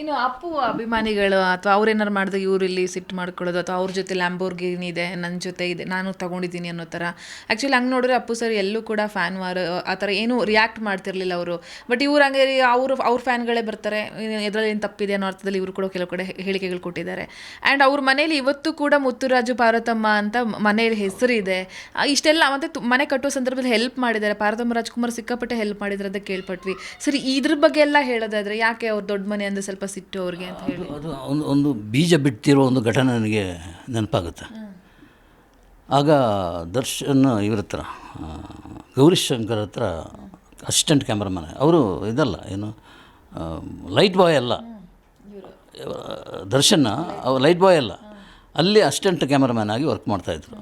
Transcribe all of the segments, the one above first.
ಇನ್ನು ಅಪ್ಪು ಅಭಿಮಾನಿಗಳು ಅಥವಾ ಅವ್ರೇನಾರು ಮಾಡಿದ್ರೆ ಇವ್ರು ಇಲ್ಲಿ ಸಿಟ್ಟು ಮಾಡ್ಕೊಳ್ಳೋದು ಅಥವಾ ಅವ್ರ ಜೊತೆ ಲ್ಯಾಂಬೋರ್ಗಿನಿ ಇದೆ ನನ್ನ ಜೊತೆ ಇದೆ, ನಾನು ತಗೊಂಡಿದ್ದೀನಿ ಅನ್ನೋ ಥರ. ಆ್ಯಕ್ಚುಲಿ ಹಂಗೆ ನೋಡಿದ್ರೆ ಅಪ್ಪು ಸರ್ ಎಲ್ಲೂ ಕೂಡ ಫ್ಯಾನ್ ವಾರ್ ಆ ಥರ ಏನೂ ರಿಯಾಕ್ಟ್ ಮಾಡ್ತಿರ್ಲಿಲ್ಲ ಅವರು. ಬಟ್ ಇವ್ರು ಹಂಗೆ ಅವರು, ಅವ್ರ ಫ್ಯಾನ್ಗಳೇ ಬರ್ತಾರೆ. ಇದರಲ್ಲಿ ಏನು ತಪ್ಪಿದೆ ಅನ್ನೋ ಅರ್ಥದಲ್ಲಿ ಇವರು ಕೂಡ ಕೆಲವು ಕಡೆ ಹೇಳಿಕೆಗಳು ಕೊಟ್ಟಿದ್ದಾರೆ. ಆ್ಯಂಡ್ ಅವ್ರ ಮನೇಲಿ ಇವತ್ತು ಕೂಡ ಮುತ್ತುರಾಜು ಪಾರ್ವತಮ್ಮ ಅಂತ ಮನೆಯಲ್ಲಿ ಹೆಸರಿದೆ ಇಷ್ಟೆಲ್ಲ ಮತ್ತೆ ಮನೆ ಕಟ್ಟುವ ಸಂದರ್ಭದಲ್ಲಿ ಹೆಲ್ಪ್ ಮಾಡಿದ್ದಾರೆ. ಪಾರ್ವತಮ್ಮ ರಾಜ್ಕುಮಾರ್ ಸಿಕ್ಕಾಪಟ್ಟೆ ಹೆಲ್ಪ್ ಮಾಡಿದ್ರೆ ಅಂತ ಕೇಳ್ಪಟ್ವಿ. ಸರಿ, ಇದ್ರ ಬಗ್ಗೆ ಎಲ್ಲ ಹೇಳೋದಾದ್ರೆ ಯಾಕೆ ಅವ್ರು ದೊಡ್ಡ ಮನೆ ಅಂದರೆ ಸ್ವಲ್ಪ ಸಿಟ್ಟು ಅವ್ರಿಗೆ ಅಂತ ಹೇಳಿ. ಅದು ಒಂದು ಒಂದು ಬೀಜ ಬಿಟ್ಟಿರೋ ಒಂದು ಘಟನೆ ನನಗೆ ನೆನಪಾಗುತ್ತೆ. ಆಗ ದರ್ಶನ್ ಇವ್ರ ಹತ್ರ ಗೌರಿಶಂಕರ್ ಶಂಕರ್ ಹತ್ರ ಅಸಿಸ್ಟೆಂಟ್ ಕ್ಯಾಮ್ರಾಮನ್, ಅವರು ಇದಲ್ಲ, ಏನು ಲೈಟ್ ಬಾಯ್ ಅಲ್ಲ. ದರ್ಶನ್ ಅವ್ರು ಲೈಟ್ ಬಾಯ್ ಅಲ್ಲ. ಅಲ್ಲಿ ಅಸಿಸ್ಟೆಂಟ್ ಕ್ಯಾಮ್ರಾಮ್ಯಾನ್ ಆಗಿ ವರ್ಕ್ ಮಾಡ್ತಾಯಿದ್ರು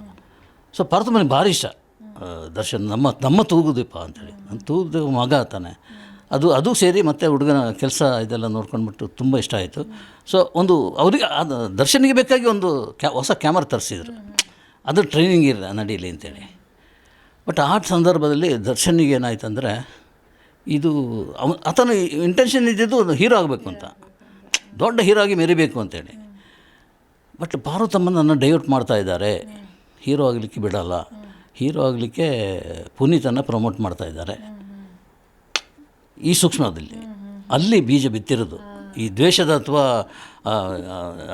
ಸೊ ಪಾರ್ಥಮನಿಗೆ ಭಾರಿ ಇಷ್ಟ. ದರ್ಶನ್, ನಮ್ಮ ನಮ್ಮ ತೂಗುದೀಪ ಅಂತೇಳಿ ನನ್ನ ತೂಗುದ ಮಗ ತಾನೆ. ಅದು ಅದು ಸೇರಿ ಮತ್ತು ಹುಡುಗನ ಕೆಲಸ ಇದೆಲ್ಲ ನೋಡ್ಕೊಂಡ್ಬಿಟ್ಟು ತುಂಬ ಇಷ್ಟ ಆಯಿತು. ಸೊ ಒಂದು ಅವರಿಗೆ ಅದು ದರ್ಶನಿಗೆ ಬೇಕಾಗಿ ಒಂದು ಕ್ಯಾ, ಹೊಸ ಕ್ಯಾಮರಾ ತರಿಸಿದ್ರು. ಅದು ಟ್ರೈನಿಂಗ್ ಇಲ್ಲ ನಡೀಲಿ ಅಂತೇಳಿ. ಬಟ್ ಆ ಸಂದರ್ಭದಲ್ಲಿ ದರ್ಶನಿಗೆ ಏನಾಯ್ತು ಅಂದರೆ ಇದು ಅವ, ಆತನ ಇಂಟೆನ್ಷನ್ ಇದ್ದಿದ್ದು ಒಂದು ಹೀರೋ ಆಗಬೇಕು ಅಂತ. ದೊಡ್ಡ ಹೀರೋ ಆಗಿ ಮೆರಿಬೇಕು ಅಂತೇಳಿ. ಬಟ್ ಪಾರ್ವತಮ್ಮನನ್ನು ಡೈವರ್ಟ್ ಮಾಡ್ತಾ ಇದ್ದಾರೆ. ಹೀರೋ ಆಗಲಿಕ್ಕೆ ಬಿಡಲ್ಲ. ಹೀರೋ ಆಗಲಿಕ್ಕೆ ಪುನೀತನ್ನು ಪ್ರಮೋಟ್ ಮಾಡ್ತಾ ಇದ್ದಾರೆ. ಈ ಸೂಕ್ಷ್ಮದಲ್ಲಿ. ಅಲ್ಲಿ ಬೀಜ ಬಿತ್ತಿರೋದು. ಈ ದ್ವೇಷದ ಅಥವಾ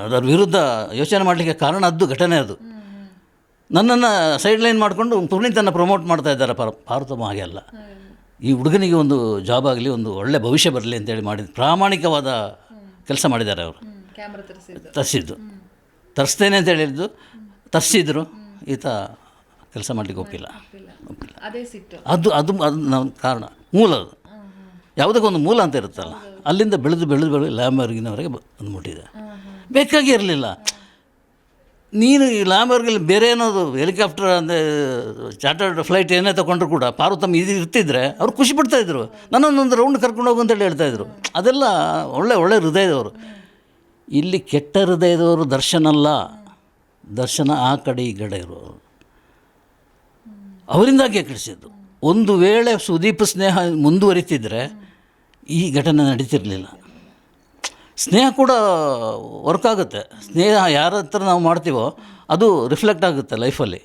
ಅದರ ವಿರುದ್ಧ ಯೋಚನೆ ಮಾಡಲಿಕ್ಕೆ ಕಾರಣ ಅದು ಘಟನೆ ಅದು. ನನ್ನನ್ನು ಸೈಡ್ ಲೈನ್ ಮಾಡಿಕೊಂಡು ಪುನೀತನ್ನು ಪ್ರಮೋಟ್ ಮಾಡ್ತಾ ಇದ್ದಾರೆ. ಪರ ಪಾರ್ವತಮ್ಮ ಹಾಗೆ ಅಲ್ಲ. ಈ ಹುಡುಗನಿಗೆ ಒಂದು ಜಾಬ್ ಆಗಲಿ ಒಂದು ಒಳ್ಳೆ ಭವಿಷ್ಯ ಬರಲಿ ಅಂತೇಳಿ ಮಾಡಿದ ಪ್ರಾಮಾಣಿಕವಾದ ಕೆಲಸ ಮಾಡಿದ್ದಾರೆ ಅವರು. ತರಿಸಿದ್ದು. ತರಿಸ್ತೇನೆ ಅಂತ ಹೇಳಿದ್ದು. ತರಿಸಿದ್ರು. ಈತ ಕೆಲಸ ಮಾಡಲಿಕ್ಕೆ ಒಪ್ಪಿಲ್ಲ. ಒಪ್ಪಿಲ್ಲ. ಅದು ಅದು ಅದು ನಮ್ಮ ಕಾರಣ. ಮೂಲ ಅದು. ಯಾವುದಕ್ಕೊಂದು ಮೂಲ ಅಂತ ಇರುತ್ತಲ್ಲ. ಅಲ್ಲಿಂದ ಬೆಳೆದು ಬೆಳೆದು ಬೆಳೆದು ಲ್ಯಾಮರ್ಗಿನವರೆಗೆ ಬಂದು ಮುಟ್ಟಿದೆ. ಬೇಕಾಗಿ ಇರಲಿಲ್ಲ. ನೀನು ಈ ಲ್ಯಾಂಬರ್ಗಿಲ್ ಬೇರೆ ಏನೋದು ಹೆಲಿಕಾಪ್ಟರ್ ಅಂದರೆ ಚಾರ್ಟರ್ಡ್ ಫ್ಲೈಟ್ ಏನೇ ತೊಗೊಂಡ್ರು ಕೂಡ ಪಾರ್ವತಮ್ಮ ಇದು ಇರ್ತಿದ್ರೆ ಅವ್ರು ಖುಷಿ ಪಡ್ತಾಯಿದ್ರು ನನ್ನೊಂದೊಂದು ರೌಂಡ್ ಕರ್ಕೊಂಡು ಹೋಗು ಅಂತೇಳಿ ಹೇಳ್ತಾಯಿದ್ರು ಅದೆಲ್ಲ ಒಳ್ಳೆ ಒಳ್ಳೆ ಹೃದಯದವರು. ಇಲ್ಲಿ ಕೆಟ್ಟ ಹೃದಯದವರು ದರ್ಶನ ಅಲ್ಲ. ದರ್ಶನ ಆ ಕಡೆ ಈ ಕಡೆ ಇರೋರು. ಅವರಿಂದಾಗಿ ಕಳಿಸಿದ್ದು. ಒಂದು ವೇಳೆ ಸುದೀಪ್ ಸ್ನೇಹ ಮುಂದುವರಿತಿದ್ರೆ ಈ ಘಟನೆ ನಡೀತಿರಲಿಲ್ಲ. ಸ್ನೇಹ ಕೂಡ ವರ್ಕ್ ಆಗುತ್ತೆ. ಸ್ನೇಹ ಯಾರ ಹತ್ರ ನಾವು ಮಾಡ್ತೀವೋ ಅದು ರಿಫ್ಲೆಕ್ಟ್ ಆಗುತ್ತೆ ಲೈಫಲ್ಲಿ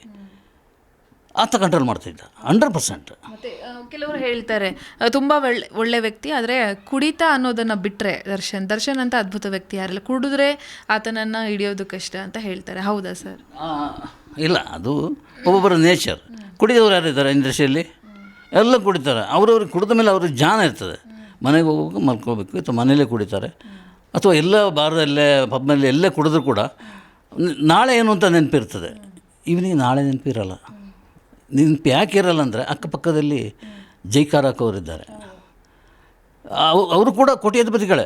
ಆತ ಕಂಟ್ರೋಲ್ ಮಾಡ್ತಿದ್ದ ಹಂಡ್ರೆಡ್ ಪರ್ಸೆಂಟ್ ಮತ್ತೆ ಕೆಲವರು ಹೇಳ್ತಾರೆ ತುಂಬ ತುಂಬಾ ಒಳ್ಳೆ ಒಳ್ಳೆ ವ್ಯಕ್ತಿ ಆದರೆ ಕುಡಿತ ಅನ್ನೋದನ್ನು ಬಿಟ್ಟರೆ ದರ್ಶನ್ ದರ್ಶನ್ ಅಂತ ಅದ್ಭುತ ವ್ಯಕ್ತಿ ಯಾರಿಲ್ಲ ಕುಡಿದ್ರೆ ಆತನನ್ನು ಹಿಡಿಯೋದು ಕಷ್ಟ ಅಂತ ಹೇಳ್ತಾರೆ. ಹೌದಾ ಸರ್? ಇಲ್ಲ ಅದು ಒಬ್ಬೊಬ್ಬರ ನೇಚರ್ ಕುಡಿದವ್ರು ಯಾರಿದ್ದಾರೆ ಇಂಡಸ್ಟ್ರಿಯಲ್ಲಿ ಎಲ್ಲ ಕುಡಿತಾರೆ. ಅವರವ್ರಿಗೆ ಕುಡಿದ ಮೇಲೆ ಅವ್ರಿಗೆ ಜಾನ ಇರ್ತದೆ. ಮನೆಗೆ ಹೋಗುವಾಗ ಮಲ್ಕೋಬೇಕು. ಅಥವಾ ಮನೆಯಲ್ಲೇ ಕುಡಿತಾರೆ. ಅಥವಾ ಎಲ್ಲ ಬಾರದಲ್ಲೇ, ಪಬ್ನಲ್ಲಿ ಎಲ್ಲೇ ಕುಡಿದ್ರು ಕೂಡ ನಾಳೆ ಏನು ಅಂತ ನೆನಪಿರ್ತದೆ. ಇವನಿಗೆ ನಾಳೆ ನೆನಪಿರಲ್ಲ. ನೆನಪು ಯಾಕೆ ಇರಲ್ಲ ಅಂದರೆ ಅಕ್ಕಪಕ್ಕದಲ್ಲಿ ಜೈಕಾರ ಹಾಕೋರಿದ್ದಾರೆ ಅವರು ಕೂಡ ಕೋಟ್ಯಾಧಿಪತಿಗಳೇ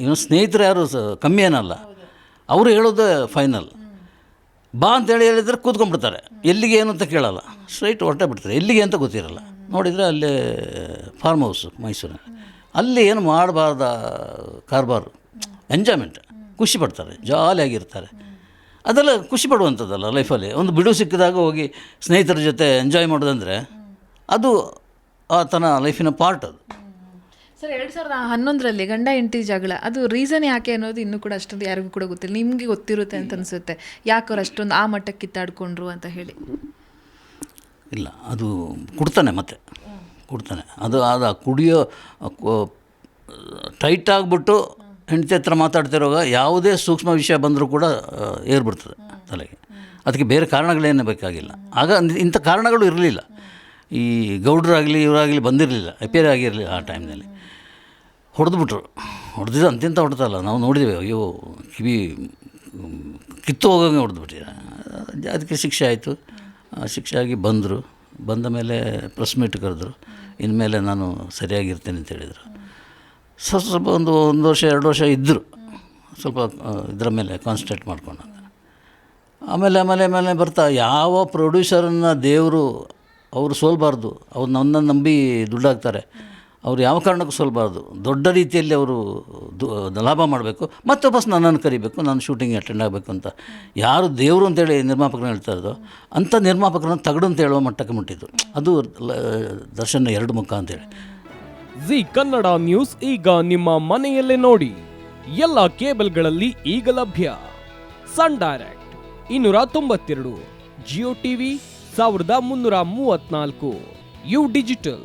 ಇವನು ಸ್ನೇಹಿತರು ಯಾರು ಕಮ್ಮಿ ಏನಲ್ಲ. ಅವರು ಹೇಳೋದು ಫೈನಲ್ ಬಾ ಅಂತೇಳಿ ಹೇಳಿದರೆ ಕೂತ್ಕೊಂಡ್ಬಿಡ್ತಾರೆ. ಎಲ್ಲಿಗೆ ಏನು ಅಂತ ಕೇಳಲ್ಲ. ಸ್ಟ್ರೈಟ್ ಹೊರಟೇ ಬಿಡ್ತಾರೆ. ಎಲ್ಲಿಗೆ ಅಂತ ಗೊತ್ತಿರಲ್ಲ. ನೋಡಿದರೆ ಅಲ್ಲಿ ಫಾರ್ಮ್ ಹೌಸು ಮೈಸೂರಲ್ಲಿ. ಅಲ್ಲಿ ಏನು ಮಾಡಬಾರ್ದ ಕಾರ್ಬಾರು? ಎಂಜಾಯ್ಮೆಂಟ್. ಖುಷಿ ಪಡ್ತಾರೆ ಜಾಲಿಯಾಗಿರ್ತಾರೆ ಅದೆಲ್ಲ ಖುಷಿ ಪಡುವಂಥದ್ದಲ್ಲ ಲೈಫಲ್ಲಿ. ಒಂದು ಬಿಡು ಸಿಕ್ಕಿದಾಗ ಹೋಗಿ ಸ್ನೇಹಿತರ ಜೊತೆ ಎಂಜಾಯ್ ಮಾಡೋದಂದರೆ ಅದು ಆತನ ಲೈಫಿನ ಪಾರ್ಟ್ ಅದು. ಸರ್ ಎರಡು ಸಾವಿರದ ಹನ್ನೊಂದರಲ್ಲಿ ಗಂಡ ಹೆಂಡತಿ ಜಗಳ ಅದು ರೀಸನ್ ಯಾಕೆ ಅನ್ನೋದು ಇನ್ನೂ ಕೂಡ ಅಷ್ಟೊಂದು ಯಾರಿಗೂ ಕೂಡ ಗೊತ್ತಿಲ್ಲ. ನಿಮಗೆ ಗೊತ್ತಿರುತ್ತೆ ಅಂತ ಅನಿಸುತ್ತೆ. ಯಾಕೆ ಅವ್ರು ಅಷ್ಟೊಂದು ಆ ಮಟ್ಟಕ್ಕೆ ಕಿತ್ತಾಡ್ಕೊಂಡ್ರು ಅಂತ ಹೇಳಿ? ಇಲ್ಲ ಅದು ಕೊಡ್ತಾನೆ ಮತ್ತೆ. ಕೊಡ್ತಾನೆ. ಅದು ಅದು ಆ ಕುಡಿಯೋ ಟೈಟ್ ಆಗಿಬಿಟ್ಟು ಹೆಂಡತಿ ಹತ್ರ ಮಾತಾಡ್ತಿರುವಾಗ ಯಾವುದೇ ಸೂಕ್ಷ್ಮ ವಿಷಯ ಬಂದರೂ ಕೂಡ ಏರ್ಬಿಡ್ತದೆ ತಲೆಗೆ. ಅದಕ್ಕೆ ಬೇರೆ ಕಾರಣಗಳೇನೇ ಬೇಕಾಗಿಲ್ಲ. ಆಗ ಇಂಥ ಕಾರಣಗಳು ಇರಲಿಲ್ಲ. ಈ ಗೌಡ್ರಾಗಲಿ, ಇವರಾಗಲಿ ಬಂದಿರಲಿಲ್ಲ, ಅಪೇರ್ ಆಗಿರಲಿಲ್ಲ ಆ ಟೈಮ್ನಲ್ಲಿ. ಹೊಡೆದ್ಬಿಟ್ರು. ಹೊಡೆದಿದ್ದು ಅಂತಿಂತ ಹೊಡೆದಲ್ಲ ನಾವು ನೋಡಿದ್ವಿ ಅಯ್ಯೋ, ಕಿವಿ, ಕಿತ್ತು ಹೋಗಂಗೆ ಹೊಡೆದ್ಬಿಟ್ಟಿದ್ದಾರೆ ಅದಕ್ಕೆ ಶಿಕ್ಷೆ ಆಯಿತು. ಶಿಕ್ಷೆ ಆಗಿ ಬಂದರು. ಬಂದ ಮೇಲೆ ಪ್ರೆಸ್ ಮೀಟ್ ಕರೆದ್ರು. ಇನ್ಮೇಲೆ ನಾನು ಸರಿಯಾಗಿರ್ತೇನೆ ಅಂತ ಹೇಳಿದರು. ಸ್ವಲ್ಪ ಸ್ವಲ್ಪ ಒಂದು ಒಂದು ವರ್ಷ, ಎರಡು ವರ್ಷ ಇದ್ದರು ಸ್ವಲ್ಪ ಇದರ ಮೇಲೆ ಕಾನ್ಸಂಟ್ರೇಟ್ ಮಾಡ್ಕೊಂಡು ಆಮೇಲೆ ಆಮೇಲೆ ಆಮೇಲೆ ಬರ್ತಾ ಯಾವ ಪ್ರೊಡ್ಯೂಸರನ್ನು ದೇವರು ಅವರು ಸೋಲಬಾರ್ದು. ಅವ್ರು ನನ್ನನ್ನು ನಂಬಿ ದುಡ್ಡಾಗ್ತಾರೆ ಅವ್ರು ಯಾವ ಕಾರಣಕ್ಕೂ ಸೋಲಬಾರ್ದು. ದೊಡ್ಡ ರೀತಿಯಲ್ಲಿ ಅವರು ಲಾಭ ಮಾಡಬೇಕು ಮತ್ತೆ ಬಸ್ ನನ್ನನ್ನು ಕರಿಬೇಕು ನಾನು ಶೂಟಿಂಗ್ ಅಟೆಂಡ್ ಆಗಬೇಕು ಅಂತ. ಯಾರು ದೇವರು ಅಂತೇಳಿ ನಿರ್ಮಾಪಕರನ್ನ ಹೇಳ್ತಾ ಇದ್ದೋ ಅಂಥ ನಿರ್ಮಾಪಕರನ್ನು ತಗಡು ಅಂತ ಹೇಳುವ ಮಟ್ಟಕ್ಕೆ ಮುಟ್ಟಿದ್ದು. ಅದು ದರ್ಶನ ಎರಡು ಮುಖ ಅಂತೇಳಿ. ಜಿ ಕನ್ನಡ ನ್ಯೂಸ್ ಈಗ ನಿಮ್ಮ ಮನೆಯಲ್ಲೇ ನೋಡಿ. ಎಲ್ಲ ಕೇಬಲ್ಗಳಲ್ಲಿ ಈಗ ಲಭ್ಯ. ಸನ್ ಡೈರೆಕ್ಟ್ ಇನ್ನೂರ ತೊಂಬತ್ತೆರಡು, ಜಿಯೋ ಟಿವಿ ಸಾವಿರದ ಮುನ್ನೂರ ಮೂವತ್ನಾಲ್ಕು ಯು ಡಿಜಿಟಲ್.